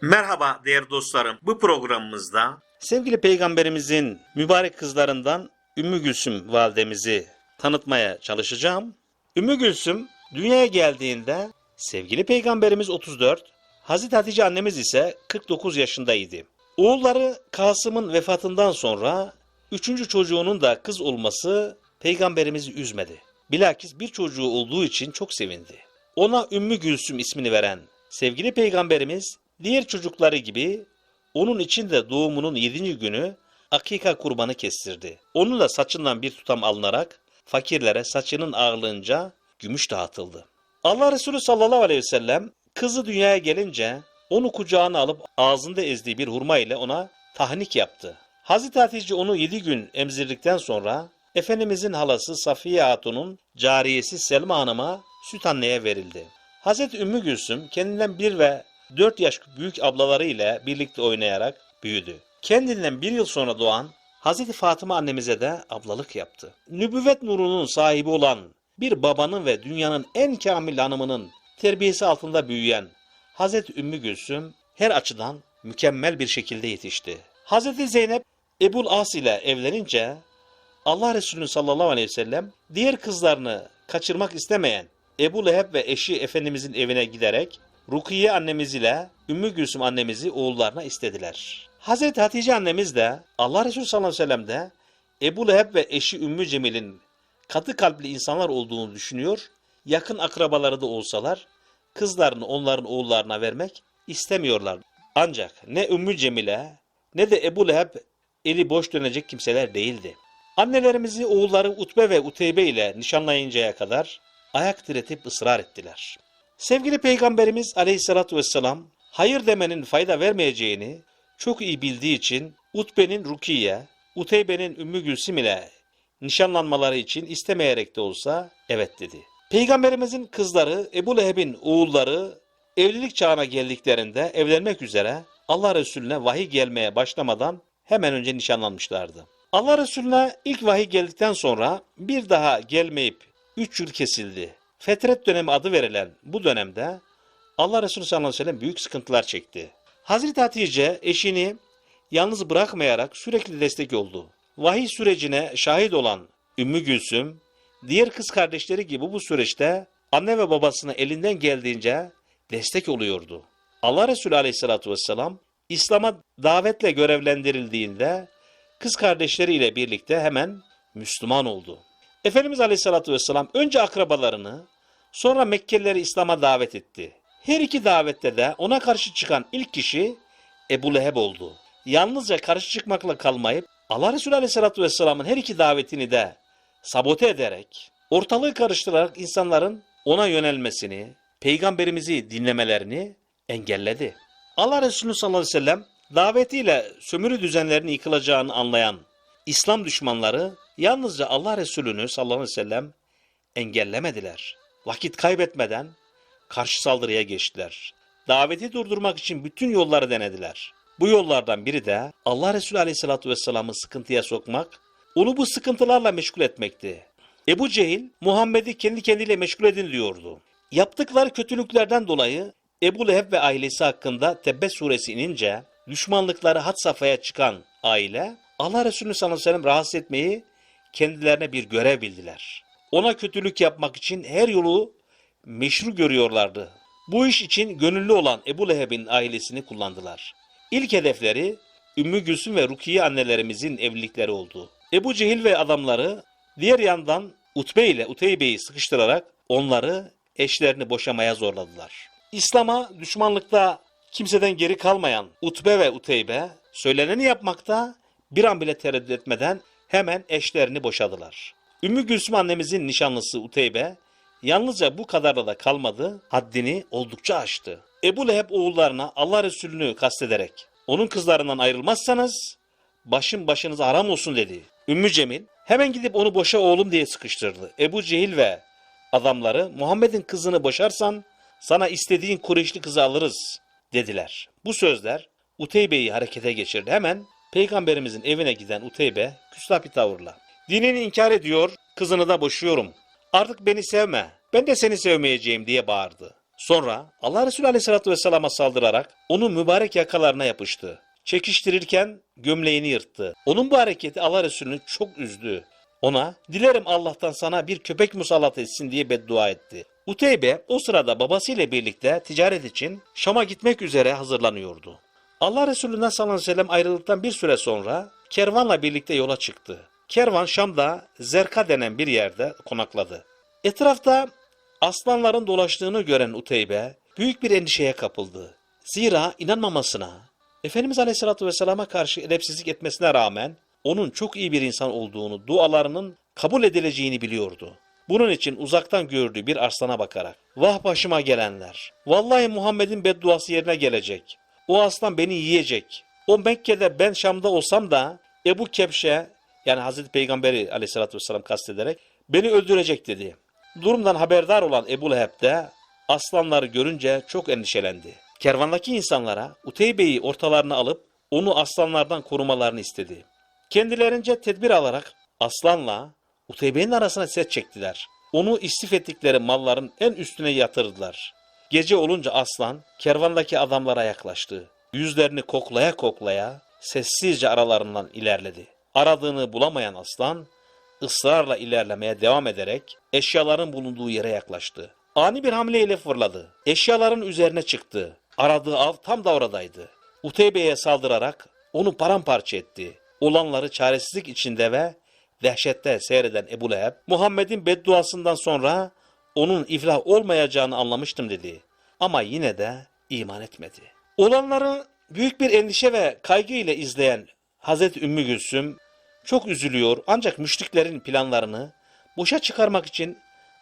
Merhaba değerli dostlarım. Bu programımızda sevgili peygamberimizin mübarek kızlarından Ümmü Gülsüm validemizi tanıtmaya çalışacağım. Ümmü Gülsüm dünyaya geldiğinde sevgili peygamberimiz 34, Hazreti Hatice annemiz ise 49 yaşındaydı. Oğulları Kasım'ın vefatından sonra üçüncü çocuğunun da kız olması peygamberimizi üzmedi. Bilakis bir çocuğu olduğu için çok sevindi. Ona Ümmü Gülsüm ismini veren sevgili peygamberimiz diğer çocukları gibi onun için de doğumunun yedinci günü akika kurbanı kestirdi. Onun da saçından bir tutam alınarak fakirlere saçının ağırlığınca gümüş dağıtıldı. Allah Resulü sallallahu aleyhi ve sellem kızı dünyaya gelince onu kucağına alıp ağzında ezdiği bir hurma ile ona tahnik yaptı. Hazreti Hatice onu yedi gün emzirdikten sonra Efendimizin halası Safiye Hatun'un cariyesi Selma Hanım'a süt anneye verildi. Hazreti Ümmü Gülsüm kendinden bir ve dört yaş büyük ablaları ile birlikte oynayarak büyüdü. Kendinden bir yıl sonra doğan Hazreti Fatıma annemize de ablalık yaptı. Nübüvvet nurunun sahibi olan bir babanın ve dünyanın en kamil hanımının terbiyesi altında büyüyen Hazreti Ümmü Gülsüm her açıdan mükemmel bir şekilde yetişti. Hazreti Zeynep Ebul As ile evlenince Allah Resulü sallallahu aleyhi ve sellem diğer kızlarını kaçırmak istemeyen Ebu Leheb ve eşi Efendimizin evine giderek Rukiye annemiz ile Ümmü Gülsüm annemizi oğullarına istediler. Hazreti Hatice annemiz de Allah Resulü sallallahu aleyhi ve sellem de Ebu Leheb ve eşi Ümmü Cemil'in katı kalpli insanlar olduğunu düşünüyor, yakın akrabaları da olsalar kızlarını onların oğullarına vermek istemiyorlar. Ancak ne Ümmü Cemile ne de Ebu Leheb eli boş dönecek kimseler değildi. Annelerimizi oğulları Utbe ve Uteybe ile nişanlayıncaya kadar ayak diretip ısrar ettiler. Sevgili Peygamberimiz aleyhissalatü vesselam hayır demenin fayda vermeyeceğini çok iyi bildiği için Utbe'nin Rukiye, Uteybe'nin Ümmü Gülsüm ile nişanlanmaları için istemeyerek de olsa evet dedi. Peygamberimizin kızları Ebu Leheb'in oğulları evlilik çağına geldiklerinde evlenmek üzere Allah Resulüne vahiy gelmeye başlamadan hemen önce nişanlanmışlardı. Allah Resulüne ilk vahiy geldikten sonra bir daha gelmeyip üç yıl kesildi. Fetret dönemi adı verilen bu dönemde Allah Resulü sallallahu aleyhi ve sellem büyük sıkıntılar çekti. Hazreti Hatice eşini yalnız bırakmayarak sürekli destek oldu. Vahiy sürecine şahit olan Ümmü Gülsüm, diğer kız kardeşleri gibi bu süreçte anne ve babasına elinden geldiğince destek oluyordu. Allah Resulü aleyhissalatü vesselam İslam'a davetle görevlendirildiğinde kız kardeşleriyle birlikte hemen Müslüman oldu. Efendimiz Aleyhisselatü Vesselam önce akrabalarını sonra Mekkelileri İslam'a davet etti. Her iki davette de ona karşı çıkan ilk kişi Ebu Leheb oldu. Yalnızca karşı çıkmakla kalmayıp Allah Resulü Aleyhisselatü Vesselam'ın her iki davetini de sabote ederek, ortalığı karıştırarak insanların ona yönelmesini, peygamberimizi dinlemelerini engelledi. Allah Resulü sallallahu aleyhi ve sellem davetiyle sömürü düzenlerinin yıkılacağını anlayan İslam düşmanları yalnızca Allah Resulü'nü sallallahu aleyhi ve sellem engellemediler. Vakit kaybetmeden karşı saldırıya geçtiler. Daveti durdurmak için bütün yolları denediler. Bu yollardan biri de Allah Resulü aleyhissalatü vesselam'ı sıkıntıya sokmak, onu bu sıkıntılarla meşgul etmekti. Ebu Cehil, Muhammed'i kendi kendiyle meşgul edin diyordu. Yaptıkları kötülüklerden dolayı Ebu Leheb ve ailesi hakkında Tebbe suresi inince düşmanlıkları had safhaya çıkan aile Allah Resulü sallallahu aleyhi ve sellem rahatsız etmeyi kendilerine bir görev bildiler. Ona kötülük yapmak için her yolu meşru görüyorlardı. Bu iş için gönüllü olan Ebu Leheb'in ailesini kullandılar. İlk hedefleri Ümmü Gülsüm ve Rukiye annelerimizin evlilikleri oldu. Ebu Cehil ve adamları diğer yandan Utbe ile Uteybe'yi sıkıştırarak onları eşlerini boşamaya zorladılar. İslam'a düşmanlıkta kimseden geri kalmayan Utbe ve Uteybe söyleneni yapmakta bir an bile tereddüt etmeden hemen eşlerini boşadılar. Ümmü Gülsüm annemizin nişanlısı Uteybe yalnızca bu kadarla da kalmadı, haddini oldukça aştı. Ebu Leheb oğullarına Allah Resulü'nü kastederek onun kızlarından ayrılmazsanız başım başınıza haram olsun dedi. Ümmü Cemil hemen gidip onu boşa oğlum diye sıkıştırdı. Ebu Cehil ve adamları Muhammed'in kızını boşarsan sana istediğin Kureyşli kızı alırız dediler. Bu sözler Uteybe'yi harekete geçirdi. Hemen Peygamberimizin evine giden Uteybe küstah bir tavırla. Dinini inkar ediyor, kızını da boşuyorum. Artık beni sevme, ben de seni sevmeyeceğim diye bağırdı. Sonra Allah Resulü Aleyhisselatü Vesselam'a saldırarak onun mübarek yakalarına yapıştı. Çekiştirirken gömleğini yırttı. Onun bu hareketi Allah Resulü'nü çok üzdü. Ona dilerim Allah'tan sana bir köpek musallat etsin diye beddua etti. Uteybe o sırada babasıyla birlikte ticaret için Şam'a gitmek üzere hazırlanıyordu. Allah Resulü'nden sallallahu aleyhi ve sellem ayrıldıktan bir süre sonra kervanla birlikte yola çıktı. Kervan Şam'da Zerka denen bir yerde konakladı. Etrafta aslanların dolaştığını gören Uteybe büyük bir endişeye kapıldı. Zira inanmamasına, Efendimiz Aleyhisselatü Vesselam'a karşı edepsizlik etmesine rağmen onun çok iyi bir insan olduğunu, dualarının kabul edileceğini biliyordu. Bunun için uzaktan gördüğü bir arslana bakarak, vah başıma gelenler, vallahi Muhammed'in bedduası yerine gelecek. O aslan beni yiyecek. O Mekke'de ben Şam'da olsam da Ebu Kepşe yani Hazreti Peygamberi aleyhissalatü vesselam kastederek beni öldürecek dedi. Durumdan haberdar olan Ebu Leheb de aslanları görünce çok endişelendi. Kervandaki insanlara Uteybe'yi ortalarına alıp onu aslanlardan korumalarını istedi. Kendilerince tedbir alarak aslanla Uteybe'nin arasına set çektiler. Onu istif ettikleri malların en üstüne yatırdılar. Gece olunca aslan kervandaki adamlara yaklaştı. Yüzlerini koklaya koklaya sessizce aralarından ilerledi. Aradığını bulamayan aslan ısrarla ilerlemeye devam ederek eşyaların bulunduğu yere yaklaştı. Ani bir hamleyle fırladı. Eşyaların üzerine çıktı. Aradığı av tam da oradaydı. Uteybe'ye saldırarak onu paramparça etti. Olanları çaresizlik içinde ve dehşette seyreden Ebu Leheb, Muhammed'in bedduasından sonra onun iflah olmayacağını anlamıştım dedi. Ama yine de iman etmedi. Olanları büyük bir endişe ve kaygı ile izleyen Hazreti Ümmü Gülsüm çok üzülüyor ancak müşriklerin planlarını boşa çıkarmak için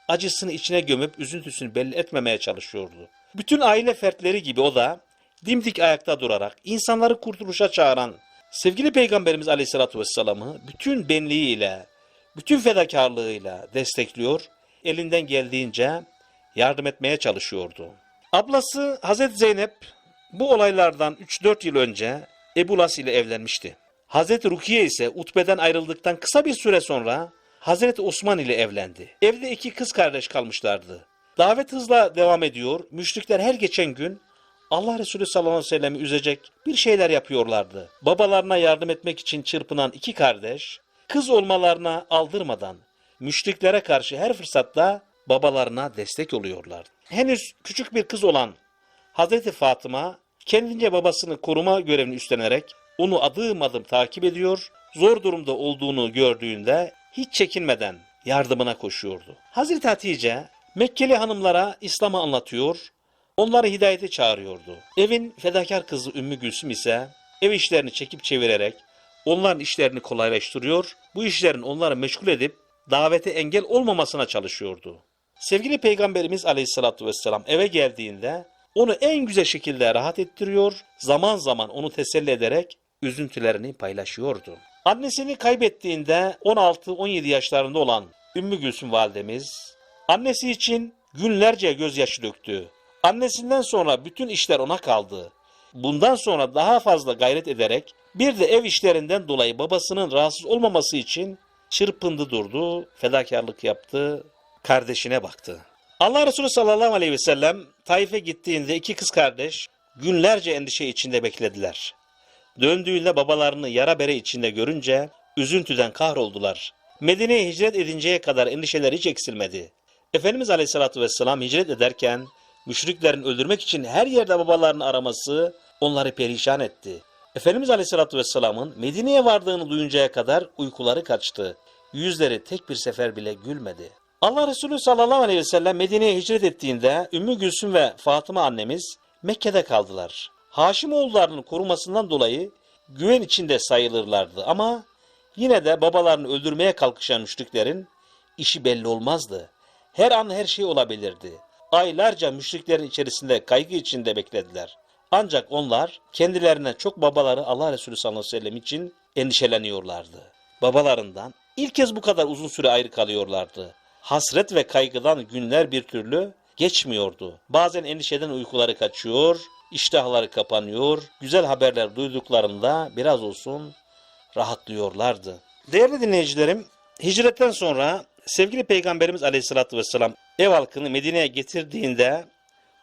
acısını içine gömüp üzüntüsünü belli etmemeye çalışıyordu. Bütün aile fertleri gibi o da dimdik ayakta durarak insanları kurtuluşa çağıran sevgili Peygamberimiz Aleyhisselatü Vesselam'ı bütün benliğiyle, bütün fedakarlığıyla destekliyor, elinden geldiğince yardım etmeye çalışıyordu. Ablası Hazreti Zeynep bu olaylardan 3-4 yıl önce Ebu Las ile evlenmişti. Hazreti Rukiye ise Utbe'den ayrıldıktan kısa bir süre sonra Hazreti Osman ile evlendi. Evde iki kız kardeş kalmışlardı. Davet hızla devam ediyor. Müşrikler her geçen gün Allah Resulü sallallahu aleyhi ve sellem'i üzecek bir şeyler yapıyorlardı. Babalarına yardım etmek için çırpınan iki kardeş, kız olmalarına aldırmadan müşriklere karşı her fırsatta babalarına destek oluyorlardı. Henüz küçük bir kız olan Hazreti Fatıma kendince babasını koruma görevini üstlenerek onu adım adım takip ediyor, zor durumda olduğunu gördüğünde hiç çekinmeden yardımına koşuyordu. Hazreti Hatice Mekkeli hanımlara İslam'ı anlatıyor, onları hidayete çağırıyordu. Evin fedakar kızı Ümmü Gülsüm ise ev işlerini çekip çevirerek onların işlerini kolaylaştırıyor, bu işlerin onları meşgul edip davete engel olmamasına çalışıyordu. Sevgili Peygamberimiz Aleyhisselatü Vesselam eve geldiğinde onu en güzel şekilde rahat ettiriyor, zaman zaman onu teselli ederek üzüntülerini paylaşıyordu. Annesini kaybettiğinde 16-17 yaşlarında olan Ümmü Gülsüm validemiz, annesi için günlerce gözyaşı döktü. Annesinden sonra bütün işler ona kaldı. Bundan sonra daha fazla gayret ederek bir de ev işlerinden dolayı babasının rahatsız olmaması için çırpındı durdu, fedakarlık yaptı, kardeşine baktı. Allah Resulü sallallahu aleyhi ve sellem Taif'e gittiğinde iki kız kardeş günlerce endişe içinde beklediler. Döndüğünde babalarını yara bere içinde görünce üzüntüden kahroldular. Medine'ye hicret edinceye kadar endişeler hiç eksilmedi. Efendimiz Aleyhisselatü Vesselam hicret ederken müşriklerin öldürmek için her yerde babalarını araması onları perişan etti. Efendimiz Aleyhisselatü Vesselam'ın Medine'ye vardığını duyuncaya kadar uykuları kaçtı. Yüzleri tek bir sefer bile gülmedi. Allah Resulü sallallahu aleyhi ve sellem Medine'ye hicret ettiğinde Ümmü Gülsüm ve Fatıma annemiz Mekke'de kaldılar. Haşimoğullarının korumasından dolayı güven içinde sayılırlardı ama yine de babalarını öldürmeye kalkışan müşriklerin işi belli olmazdı. Her an her şey olabilirdi. Aylarca müşriklerin içerisinde kaygı içinde beklediler. Ancak onlar kendilerine çok babaları Allah Resulü sallallahu aleyhi ve sellem için endişeleniyorlardı. Babalarından ilk kez bu kadar uzun süre ayrı kalıyorlardı. Hasret ve kaygıdan günler bir türlü geçmiyordu. Bazen endişeden uykuları kaçıyor, iştahları kapanıyor, güzel haberler duyduklarında biraz olsun rahatlıyorlardı. Değerli dinleyicilerim, hicretten sonra sevgili Peygamberimiz Aleyhisselatü Vesselam ev halkını Medine'ye getirdiğinde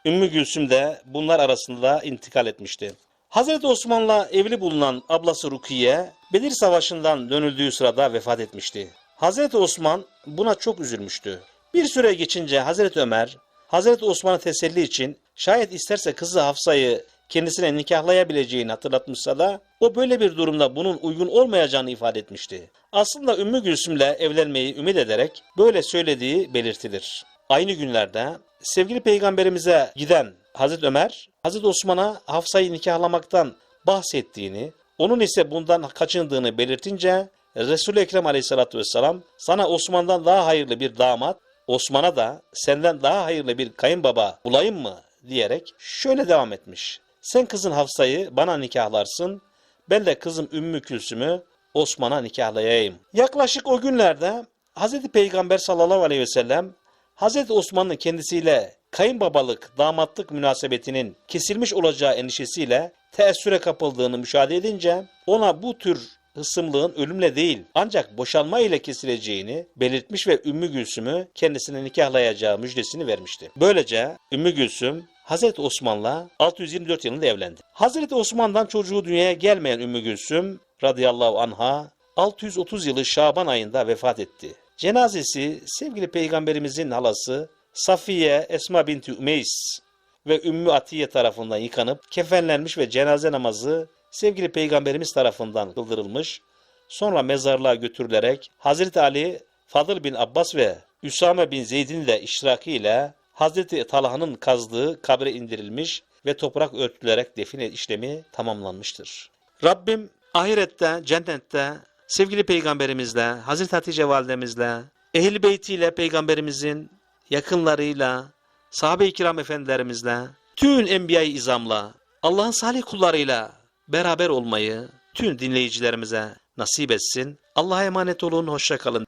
Ümmü Gülsüm de bunlar arasında intikal etmişti. Hazreti Osman'la evli bulunan ablası Rukiye, Bedir Savaşı'ndan dönüldüğü sırada vefat etmişti. Hazreti Osman buna çok üzülmüştü. Bir süre geçince Hazreti Ömer, Hazreti Osman'ı teselli için şayet isterse kızı Hafsa'yı kendisine nikahlayabileceğini hatırlatmışsa da o böyle bir durumda bunun uygun olmayacağını ifade etmişti. Aslında Ümmü Gülsüm'le evlenmeyi ümit ederek böyle söylediği belirtilir. Aynı günlerde sevgili peygamberimize giden Hazreti Ömer, Hazreti Osman'a Hafsa'yı nikahlamaktan bahsettiğini, onun ise bundan kaçındığını belirtince Resul-i Ekrem aleyhissalatü vesselam sana Osman'dan daha hayırlı bir damat, Osman'a da senden daha hayırlı bir kayınbaba bulayım mı diyerek şöyle devam etmiş. Sen kızın Hafsa'yı bana nikahlarsın, ben de kızım Ümmü Külsüm'ü Osman'a nikahlayayım. Yaklaşık o günlerde Hz. Peygamber sallallahu aleyhi ve sellem Hz. Osman'ın kendisiyle kayınbabalık, damatlık münasebetinin kesilmiş olacağı endişesiyle teessüre kapıldığını müşahede edince ona bu tür hısımlığın ölümle değil ancak boşanma ile kesileceğini belirtmiş ve Ümmü Gülsüm'ü kendisine nikahlayacağı müjdesini vermişti. Böylece Ümmü Gülsüm Hazreti Osman'la 624 yılında evlendi. Hazreti Osman'dan çocuğu dünyaya gelmeyen Ümmü Gülsüm radıyallahu anha 630 yılı Şaban ayında vefat etti. Cenazesi sevgili peygamberimizin halası Safiye Esma binti Ümeys ve Ümmü Atiye tarafından yıkanıp kefenlenmiş ve cenaze namazı sevgili peygamberimiz tarafından kıldırılmış. Sonra mezarlığa götürülerek Hazreti Ali, Fadıl bin Abbas ve Üsame bin Zeyd'in de iştirakı ile Hazreti Talha'nın kazdığı kabre indirilmiş ve toprak örtülerek define işlemi tamamlanmıştır. Rabbim ahirette, cennette sevgili peygamberimizle, Hazreti Hatice validemizle, ehl-i beytiyle peygamberimizin yakınlarıyla, sahabe-i kiram efendilerimizle, tüm enbiya-i izamla, Allah'ın salih kullarıyla beraber olmayı tüm dinleyicilerimize nasip etsin. Allah'a emanet olun, hoşça kalın.